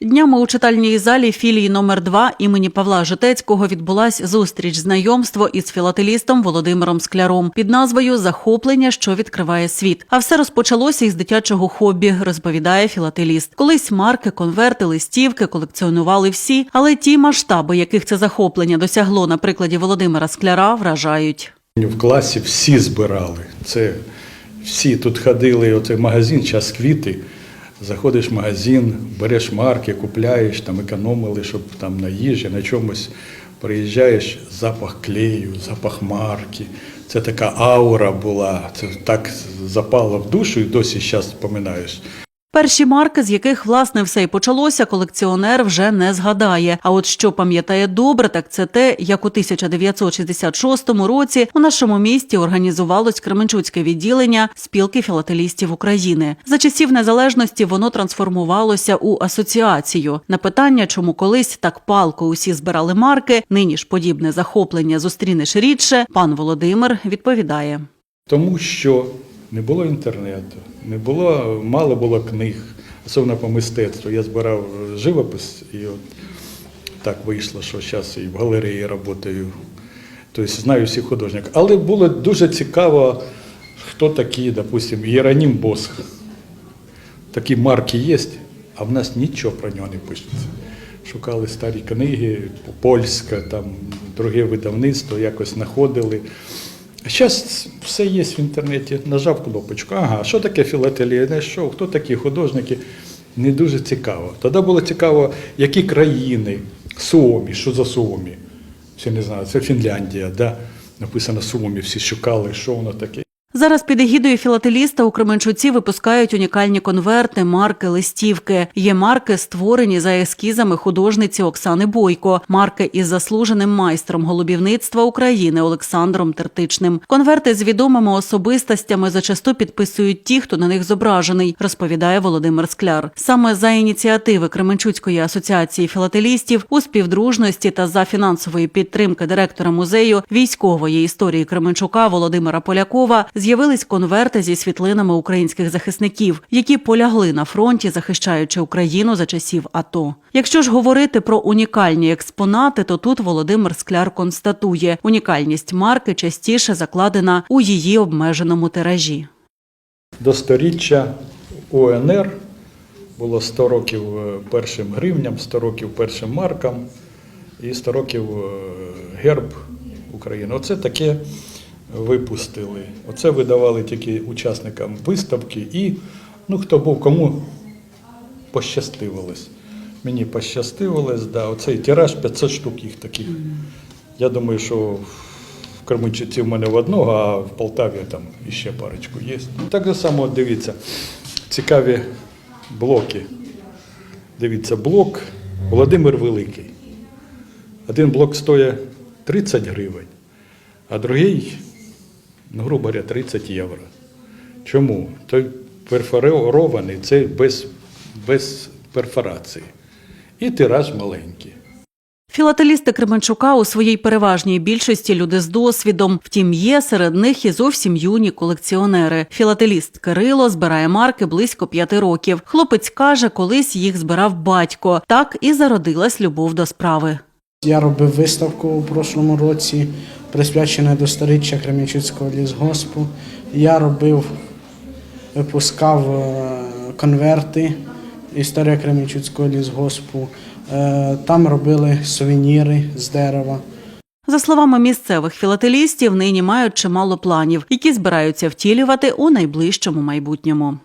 Днями у читальній залі філії номер 2 імені Павла Житецького відбулась зустріч знайомство із філателістом Володимиром Скляром під назвою Захоплення, що відкриває світ. А все розпочалося із дитячого хобі, розповідає філателіст. Колись марки, конверти, листівки колекціонували всі, але ті масштаби, яких це захоплення досягло на прикладі Володимира Скляра, вражають. В класі всі збирали. Це всі тут ходили, оцей магазин, час квіти. Заходиш в магазин, береш марки, купляєш, там економили, щоб там на їжі, на чомусь. Приїжджаєш, запах клею, запах марки. Це така аура була. Це так запало в душу і досі зараз пам'ятаєш. Перші марки, з яких власне все й почалося, колекціонер вже не згадає. А от що пам'ятає добре, так це те, як у 1966 році у нашому місті організувалось Кременчуцьке відділення спілки філателістів України. За часів незалежності воно трансформувалося у асоціацію. На питання, чому колись так палко усі збирали марки, нині ж подібне захоплення зустрінеш рідше. Пан Володимир відповідає. Тому що не було інтернету, не було, мало було книг, особливо по мистецтву. Я збирав живопис і от так вийшло, що зараз і в галереї працюю. Тобто знаю всіх художників. Але було дуже цікаво, хто такі, допустимо, Єронім Босх. Такі марки є, а в нас нічого про нього не пишеться. Шукали старі книги, польська, там, друге видавництво, якось знаходили. Зараз все є в інтернеті. Нажав кнопочку. Ага, що таке філателія? Знайшов, хто такі художники? Не дуже цікаво. Тоді було цікаво, які країни, Суомі, що за Суомі? Все не знаю, це Фінляндія, да? написано Суомі, всі шукали, що воно таке. Зараз під егідою філателіста у Кременчуці випускають унікальні конверти, марки, листівки. Є марки, створені за ескізами художниці Оксани Бойко, марки із заслуженим майстром голубівництва України Олександром Тертичним. Конверти з відомими особистостями зачасту підписують ті, хто на них зображений, розповідає Володимир Скляр. Саме за ініціативи Кременчуцької асоціації філателістів у співдружності та за фінансової підтримки директора музею військової історії Кременчука Володимира Полякова з'явились конверти зі світлинами українських захисників, які полягли на фронті, захищаючи Україну за часів АТО. Якщо ж говорити про унікальні експонати, то тут Володимир Скляр констатує, унікальність марки частіше закладена у її обмеженому тиражі. До сторіччя УНР було 100 років е, першим гривням, 100 років першим маркам і 100 років е, герб України. Оце таке випустили. Оце видавали тільки учасникам виставки і ну, хто був, кому пощастивилось. Мені пощастивилось, да. Оцей тираж 500 штук їх таких. Я думаю, що в Кременчуці в мене в одного, а в Полтаві там іще парочку є. Так само, дивіться, цікаві блоки. Дивіться, блок Володимир Великий. Один блок стоїть 30 гривень, а другий, ну, грубо говоря, 30 євро. Чому? Той перфорований, це без, без перфорації. І тираж маленький. Філателісти Кременчука у своїй переважній більшості люди з досвідом. Втім, є серед них і зовсім юні колекціонери. Філателіст Кирило збирає марки близько п'яти років. Хлопець каже, колись їх збирав батько. Так і зародилась любов до справи. Я робив виставку у прошлому році, присвячену до сторіччя Кремінчуцького лісгоспу. Я робив, випускав е, конверти Історія Кремінчуцького лісгоспу. Е, Там робили сувеніри з дерева. За словами місцевих філателістів, нині мають чимало планів, які збираються втілювати у найближчому майбутньому.